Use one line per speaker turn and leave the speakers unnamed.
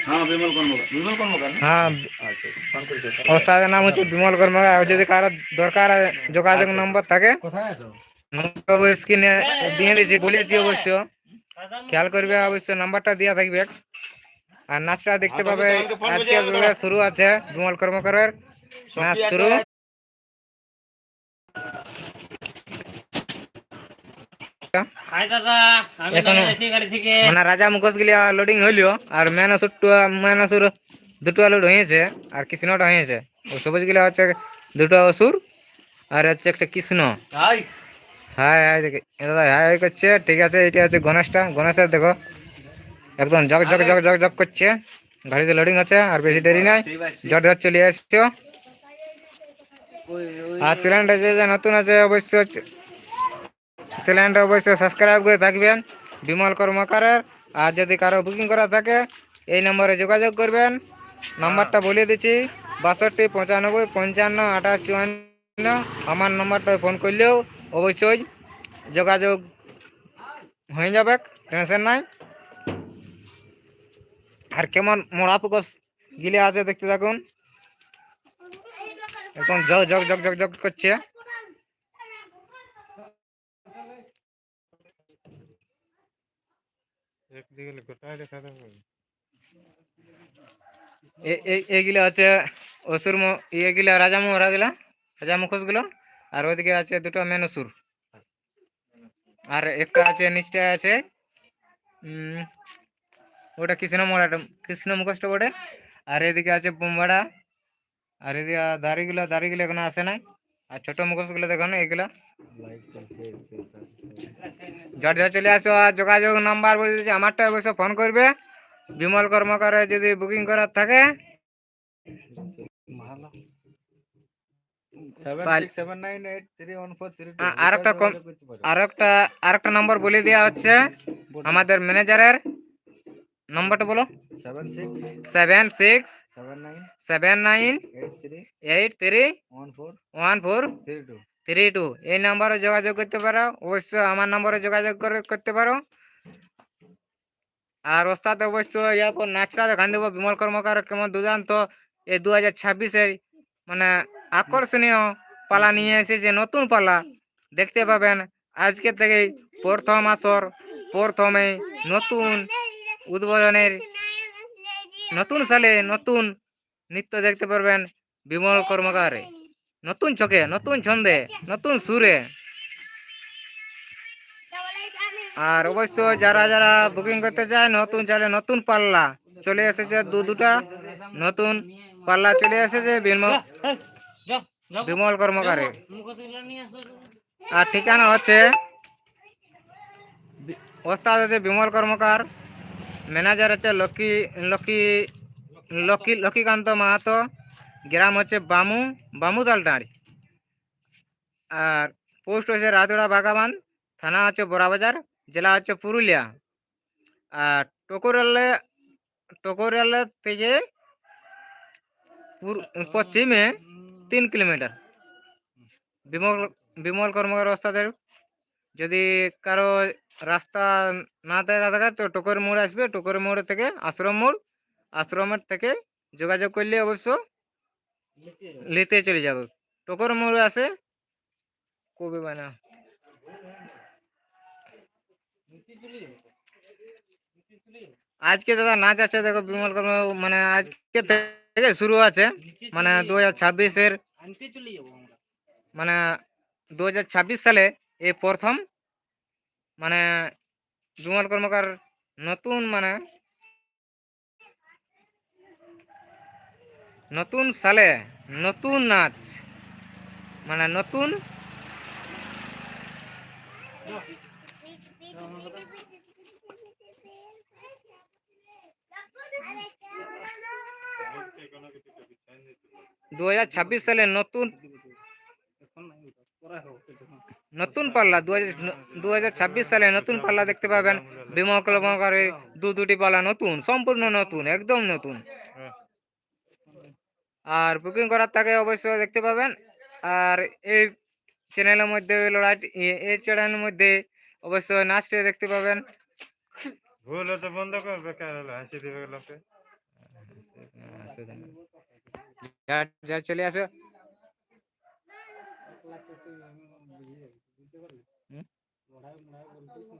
হ্যাঁ বিমল কর্মকার বিমল কর্মকার না?
হ্যাঁ
আচ্ছা ফোন করেছে
ওস্তাদের নাম হচ্ছে বিমল কর্মকার আর যদি কারও দরকার যোগাযোগ নম্বর থাকে নম্বর স্ক্রিনে দিয়ে দিয়েছি বলেছি অবশ্য খেয়াল করবে অবশ্য নাম্বারটা দেওয়া থাকবে আর নাচটা দেখতে পাবে আজকে শুরু আছে বিমল কর্মকারের নাচ শুরু
হাই দাদা আমি
এখনো-
গাড়ি থেকে।
মানে রাজা মুখোশ গিলা লোডিং হইল আর মেনাসুর মেনাসুর দুটো লোড হয়েছে আর কৃষ্ণটা হয়েছে। ও সবুজ গিলা হচ্ছে দুটো অসুর আর হচ্ছে একটা কৃষ্ণ।
হাই।
হাই হাই দাদা হাই হাই করছে ঠিক আছে এটা হচ্ছে গণেশটা। গণেশের দেখো একদম জগ জগ জগ জগ জগ করছে। গাড়িতে লোডিং আছে আর বেশি দেরি নাই। জট জট চলে আসছো। আর চ্যানেলটা যে নতুন আছে অবশ্যই চ্যানেলটা অবশ্যই সাবস্ক্রাইব করে থাকবেন। বিমল কর্মকারের। আর যদি কারও বুকিং করা থাকে, এই নম্বরে যোগাযোগ করবেন। নাম্বারটা বলে দিচ্ছি, বাষট্টি পঁচানব্বই পঞ্চান্ন আঠাশ চুয়ান্ন। আমার নাম্বারটায় ফোন করলেও অবশ্যই যোগাযোগ হয়ে যাবে টেনশন নাই। আর কেমন মোড়া পুকস গিলে আছে দেখতে থাকুন। একদম জগ জগ জগ জগ জগ করছে। এ- এ- এগুলা হচ্ছে অসুর মো- রাজা মোহরা রাজা মুখোশগুলো আর ওইদিকে আছে দুটো মেন অসুর। আর একটা আছে নিচটা আছে ওটা কৃষ্ণ মোড়াটা কৃষ্ণ মুখোশটা বটে। আর এদিকে আছে বোম্বাড়া, আর এদিকে দাড়িগুলো দাড়িগুলো এখনও আসে নাই। আর ছোট মুখোশগুলো দেখো না এগুলা? জট জট চলে আসো আর যোগাযোগ নাম্বার বলে দিচ্ছি আমারটা অবশ্য ফোন করবে। বিমল কর্মকারে যদি বুকিং করার থাকে। পাল- আ- আরেকটা কম আরেকটা আরেকটা নাম্বার বলে দেওয়া হচ্ছে আমাদের ম্যানেজারের নাম্বারটা বলো।
Seven six
seven
nine eight three one four three two
এই নাম্বারে যোগাযোগ করতে পারো। অবশ্যই আমার নম্বরে যোগাযোগ করতে পারো। আর ওস্তাদ অবশ্যই ইয়ার পর নাচটা দেখান দেবো বিমল কর্মকার কেমন দুর্দান্ত। এই দু হাজার ছাব্বিশের মানে আকর্ষণীয় পালা নিয়ে এসেছে নতুন পালা। দেখতে পাবেন আজকে থেকেই প্রথম আসর প্রথমে নতুন উদ্বোধনের নতুন সালে নতুন নৃত্য দেখতে পারবেন বিমল কর্মকারে। নতুন চোখে, নতুন ছন্দে, নতুন সুরে। আর অবশ্য যারা যারা বুকিং করতে চায়, নতুন চালে নতুন পাল্লা চলে এসেছে, দু দুটা নতুন পাল্লা চলে এসেছে বিমল কর্মকারে। আর ঠিকানা হচ্ছে ওস্তাদ আছে বিমল কর্মকার। ম্যানেজার হচ্ছে লক্ষ্মী লক্ষ্মী লক্ষ্মী, লক্ষ্মীকান্ত মাহাতো, গ্রাম হচ্ছে বামু বামুদালটাঁড়ি আর পোস্ট হচ্ছে রাতুড়া বাগাবান থানা হচ্ছে বড়াবাজার, জেলা হচ্ছে পুরুলিয়া। আর টকুরালে টকুরালে থেকে পশ্চিমে তিন কিলোমিটার। বিমল বিমল কর্মকার ওস্তাদের, যদি কারও রাস্তা না থাকে তো টোকর মোড় আসবে। টোকর মোড় থেকে আশ্রম মোড়, আশ্রমের থেকে যোগাযোগ করলে অবশ্য নিতে চলে যাবে। টোকর মোড় আসে কবে বানা। আজকে দাদা নাচ আছে, দেখো বিমল কর্ম মানে আজকে থেকে শুরু আছে মানে দু হাজার ছাব্বিশের মানে দু হাজার ছাব্বিশ সালে এই প্রথম মানে বিমল কর্মকার নতুন মানে নতুন সালে নতুন নাচ মানে নতুন দু হাজার ছাব্বিশ সালে নতুন নতুন পাল্লা দু হাজার সালে নতুন পাল্লা দেখতে পাবেন। বিমল কর্মকারের দু দুটি পাল্লা নতুন সম্পূর্ণ নতুন একদম নতুন। আর বুকিং করার থাকে অবশ্যই দেখতে পাবেন। আর এই চ্যানেলের মধ্যে লড়াই এই চ্যানেলের মধ্যে অবশ্যই নাচটি দেখতে পাবেন।
ভুল হতে বন্ধ কর বেকার হাসি দিবে লোকে।
যা যা চলে আসো।